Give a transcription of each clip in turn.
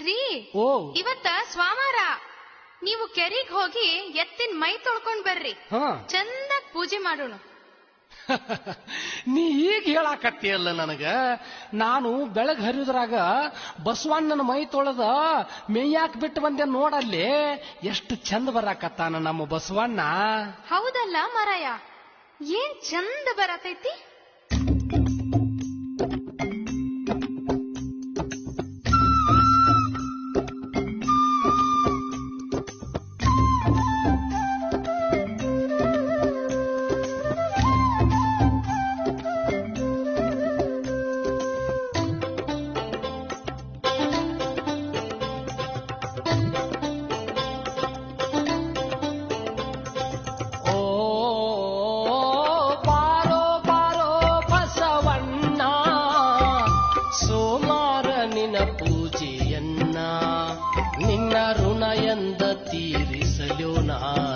ರೀ ಓ. ಇವತ್ತ ಸ್ವಾಮಾರ ನೀವು ಕೆರಿಗ್ ಹೋಗಿ ಎತ್ತಿನ ಮೈ ತೊಳ್ಕೊಂಡ್ ಬರ್ರಿ. ಹಾ. ಚಂದ ಪೂಜೆ ಮಾಡೋಣ. ನೀ ಈಗ ಹೇಳಾಕತ್ತಿಯಲ್ಲ ನನಗ? ನಾನು ಬೆಳಗ್ ಹರಿದ್ರಾಗ ಬಸವಣ್ಣನ ಮೈ ತೊಳೆದ ಮೇಯಾಕ್ ಬಿಟ್ಟು ಬಂದೆ ನೋಡಲ್ಲಿ ಎಷ್ಟು ಚಂದ ಬರಾಕತ್ತಾನ ನಮ್ಮ ಬಸವಣ್ಣ. ಹೌದಲ್ಲ ಮರಾಯ ಏನ್ ಚಂದ ಬರತೈತಿ? ನಿನ್ನ ಋಣ ಎಂದ ತೀರಿಸಲು ನಾನ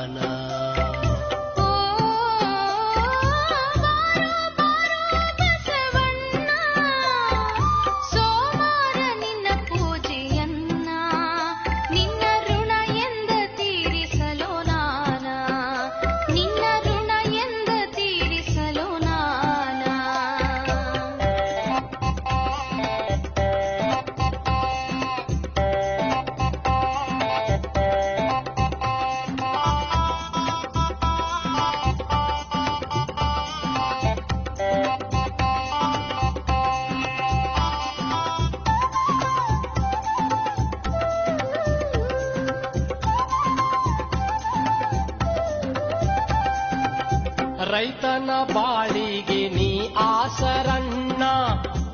ರೈತನ ಬಾಳಿಗೆ ನೀ ಆಸರಣ್ಣ.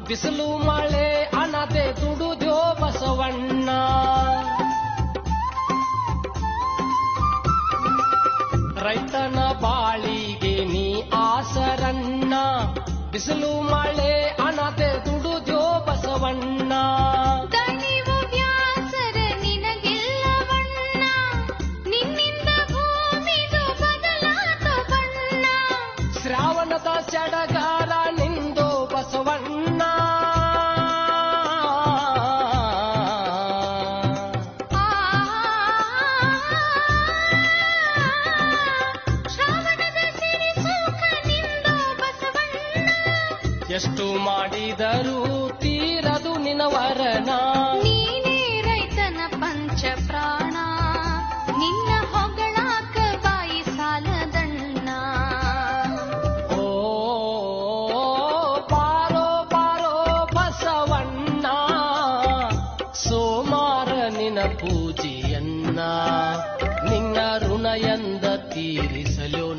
ಬಿಸಿಲು ಮಳೆ ಅನದೆ ದುಡುದ್ಯೋ ಬಸವಣ್ಣ. ರೈತನ ಬಾಳಿಗೆ ನೀ ಆಸರಣ್ಣ. ಬಿಸಿಲು ಮಳೆ ಅನದೆ ದುಡುದ್ಯೋ ಎಷ್ಟು ಮಾಡಿದರೂ ತೀರದು ನಿನವರನ ನೀನೇ ರೈತನ ಪಂಚ ಪ್ರಾಣ. ನಿನ್ನ ಹೊಗಳಾಕ ಬಾಯಿ ಸಾಲದಣ್ಣ. ಓ ಪಾರೋ ಪಾರೋ ಬಸವಣ್ಣ. ಸೋಮಾರ ನಿನ ಪೂಜೆಯನ್ನ ನಿನ್ನ ಋಣ ಎಂದ ತೀರಿಸಲು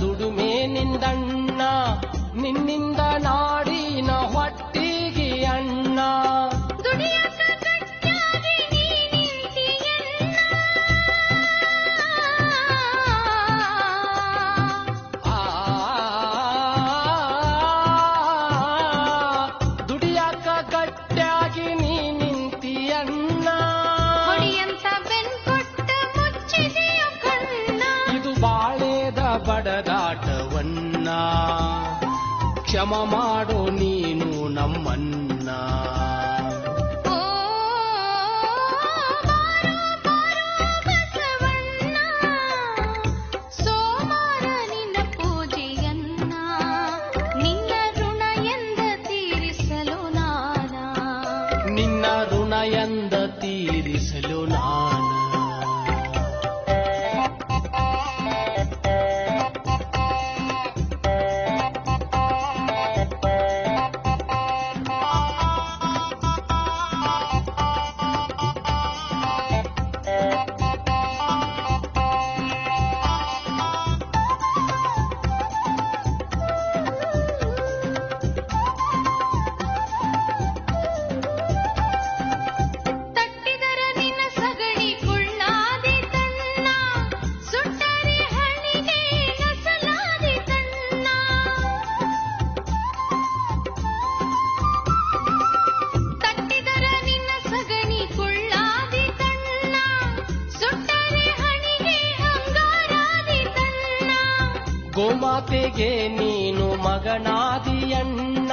ದುಡುಮೆ ಬಡದಾಟವನ್ನ ಕ್ಷಮ ಮಾಡೋ ನೀನು ನಮ್ಮನ್ನ. ಗೋಮಾತೆಗೆ ನೀನು ಮಗನಾದಿಯಣ್ಣ.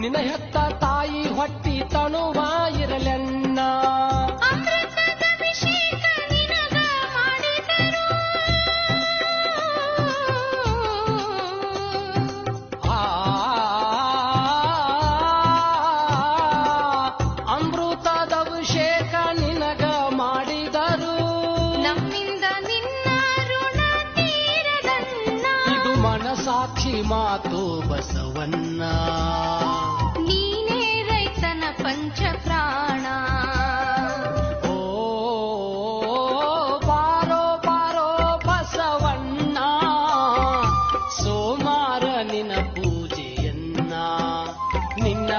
ನಿನ ಹೆತ್ತ ತಾಯಿ ಹೊಟ್ಟಿ ತಣುವ ಇರಲೆಣ್ಣ ಸಾಕ್ಷಿ ಮಾತು ಬಸವನ್ನ ನೀನೇ ರೈತನ ಪಂಚ ಪ್ರಾಣ ಓ ಬಾರೋ ಬಾರೋ ಬಸವಣ್ಣ. ಸೋಮಾರ ನಿನ ಪೂಜೆಯನ್ನ ನಿನ್ನ